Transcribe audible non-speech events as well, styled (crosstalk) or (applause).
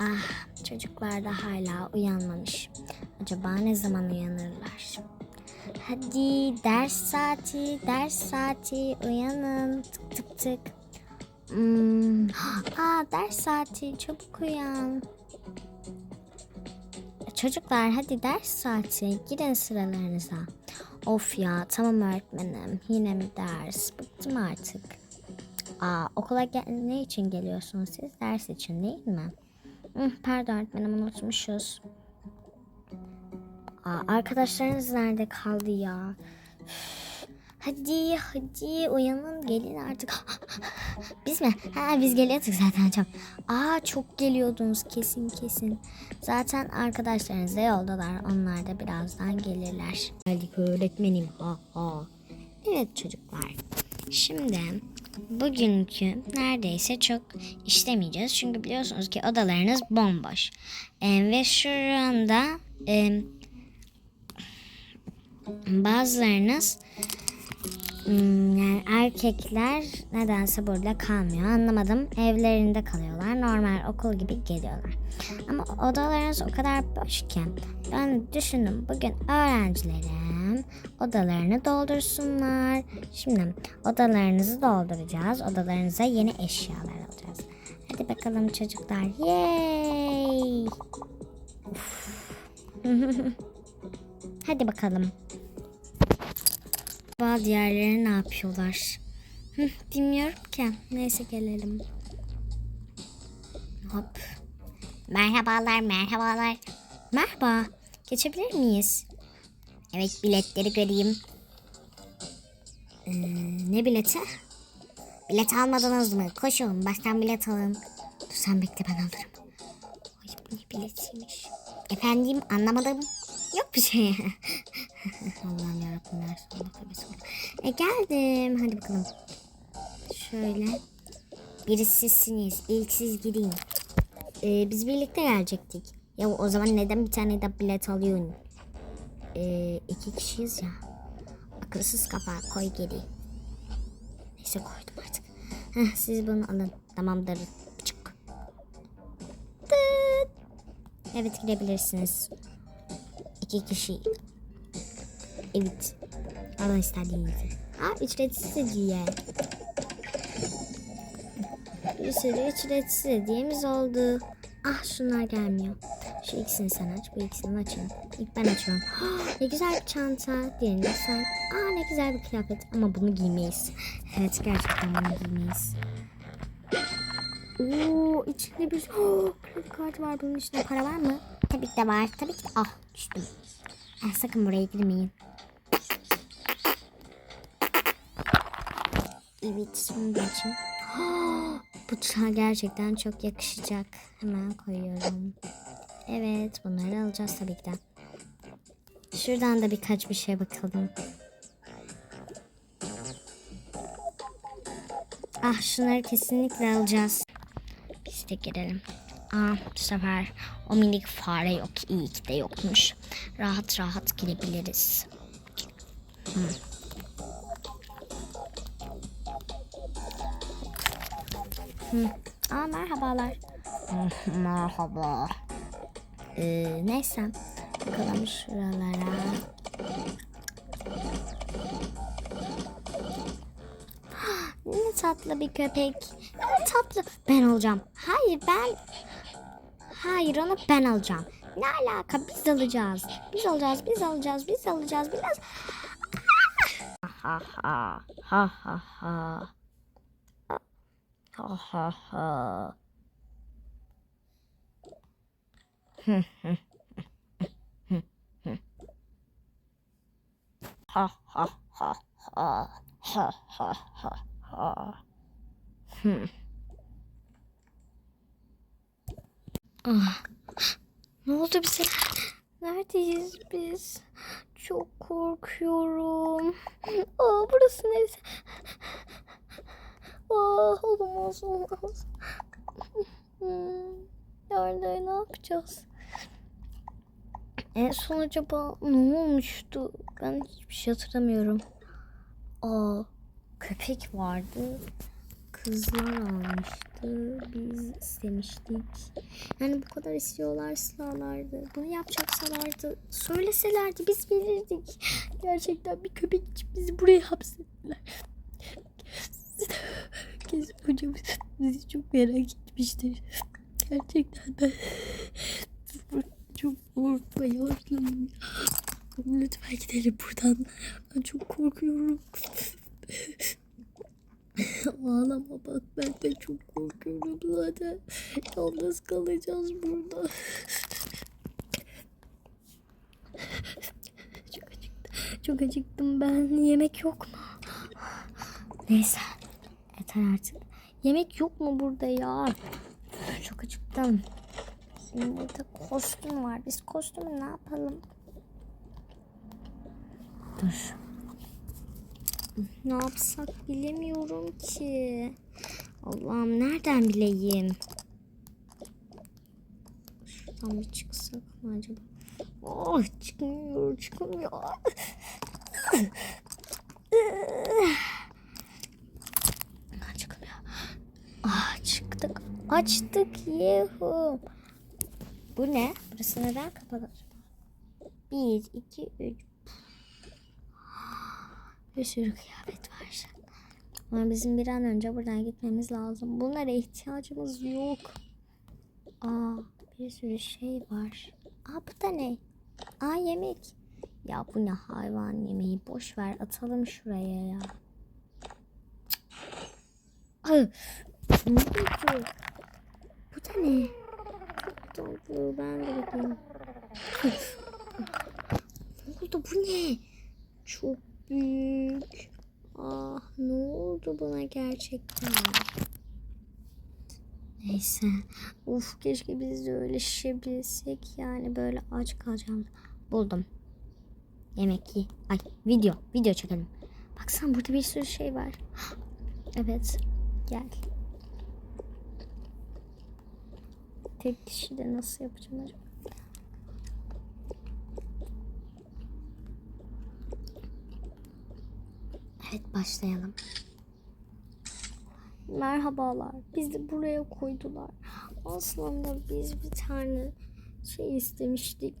Ah çocuklar da hala uyanmamış. Acaba ne zaman uyanırlar? Hadi ders saati, ders saati uyanın. Tık tık tık. Hmm. (gasps) Aa ders saati çabuk uyan. Çocuklar hadi ders saati girin sıralarınıza. Of ya tamam öğretmenim yine mi ders bıktım artık. Aa okula gel- ne için geliyorsunuz siz? Ders için değil mi? Pardon öğretmenim unutmuşuz. Aa, arkadaşlarınız nerede kaldı ya? Hadi hadi uyanın gelin artık. (gasps) Biz mi? Ha biz geliyorduk zaten çok. Aa çok geliyordunuz kesin kesin. Zaten arkadaşlarınız da yoldalar. Onlar da birazdan gelirler. Geldik öğretmenim. Ha ha. Evet çocuklar. Şimdi bugünkü neredeyse çok işlemeyeceğiz. Çünkü biliyorsunuz ki odalarınız bomboş. Ee, ve şu anda e, bazılarınız Hmm, yani erkekler nedense burada kalmıyor. Anlamadım. Evlerinde kalıyorlar. Normal okul gibi geliyorlar. Ama odalarınız o kadar boş ki. Ben düşündüm bugün öğrencilerim odalarını doldursunlar. Şimdi odalarınızı dolduracağız. Odalarınıza yeni eşyalar alacağız. Hadi bakalım çocuklar. Yay! (laughs) Hadi bakalım. Acaba diğerleri ne yapıyorlar? Bilmiyorum ki. Neyse gelelim. Hop. Merhabalar, merhabalar. Merhaba. Geçebilir miyiz? Evet, biletleri göreyim. Ee, ne bileti? Bilet almadınız mı? Koşun, baştan bilet alın. Dur sen bekle ben alırım. Ay bu ne biletiymiş? Efendim anlamadım. Yok bir şey. (laughs) Allah'ım yarabbim sonra. E geldim. Hadi bakalım. Şöyle. Biri sizsiniz. İlk siz gidin. E, biz birlikte gelecektik. Ya o zaman neden bir tane de bilet alıyorsun? E, iki kişiyiz ya. Akılsız kafa koy geri. Neyse koydum artık. Heh, siz bunu alın. Tamamdır. Çık. Evet girebilirsiniz. İki kişi. Evet. Alın istediğinizi. Aa ücretsiz hediye. Bir sürü ücretsiz hediyemiz oldu. Ah şunlar gelmiyor. Şu ikisini sen aç, bu ikisini açayım. İlk ben açıyorum. (gasps) Ne güzel bir çanta. Diğerini de sen. Aa ne güzel bir kıyafet. Ama bunu giymeyiz. Evet gerçekten bunu giymeyiz. Oo içinde bir oh, (gasps) kredi kartı var. Bunun içinde para var mı? Tabii ki de var. Tabii ki. Ah düştüm. Ah, sakın buraya girmeyin. Evet açayım. Oh, (gasps) bu çağ gerçekten çok yakışacak. Hemen koyuyorum. Evet bunları alacağız tabii ki de. Şuradan da birkaç bir şey bakalım. Ah şunları kesinlikle alacağız. Biz de girelim. Aa bu sefer o minik fare yok. İyi ki de yokmuş. Rahat rahat girebiliriz. Hı. Hı. Aa merhabalar. Merhaba. Ee, neyse. Bakalım şuralara. (gasps) Ne tatlı bir köpek. Ne tatlı. Ben olacağım. Hayır ben. Hayır onu ben alacağım. Ne alaka biz alacağız. Biz alacağız biz alacağız biz alacağız biraz. Ha ha ha ha ha. Ha ha ha. Ha ha ha ha ha ha ha ha. Hmm. Ah. Ne oldu bize? Neredeyiz biz? Çok korkuyorum. Aa, burası neresi? Aa, olamaz olamaz. Hmm. Nerede ne yapacağız? En son acaba ne olmuştu? Ben hiçbir şey hatırlamıyorum. Aa, köpek vardı. kızlar almıştı. Biz istemiştik. Yani bu kadar istiyorlarsalardı. Bunu yapacaksalardı. Söyleselerdi biz verirdik. Gerçekten bir köpek için bizi buraya hapsettiler. Kesin hocamız bizi çok merak etmiştir. Gerçekten ben çok başladım. Lütfen gidelim buradan. Ben çok korkuyorum. (laughs) Ağlama bak ben de çok korkuyorum zaten. Yalnız kalacağız burada. Çok acıktım. Çok acıktım ben. Yemek yok mu? Neyse. Yeter artık. Yemek yok mu burada ya? Çok acıktım. Şimdi burada kostüm var. Biz kostümü ne yapalım? Dur. Ne yapsak bilemiyorum ki. Allah'ım nereden bileyim? Şuradan bir çıksak mı acaba? Oh çıkmıyor çıkmıyor. Çıkmıyor. Ah çıktık. Açtık yuhu. Bu ne? Burası neden kapalı acaba? Bir, iki, üç. Bir sürü kıyafet var. Ama bizim bir an önce buradan gitmemiz lazım. Bunlara ihtiyacımız yok. Aa, bir sürü şey var. Aa bu da ne? Aa yemek. Ya bu ne hayvan yemeği. Boş ver atalım şuraya ya. Ay, ne oldu? Bu da ne? Tatlı. Ben de bakayım. Ay, Ne oldu bu ne? Çok büyük. Ah ne oldu buna gerçekten? Neyse. Uf keşke biz de öyle şişebilsek yani böyle aç kalacağım. Buldum. Yemek ye. Ay video. Video çekelim. Baksana burada bir sürü şey var. (gasps) Evet. Gel. Tek kişi nasıl yapacağım acaba? Evet başlayalım. Merhabalar. Bizi buraya koydular. Aslında biz bir tane şey istemiştik.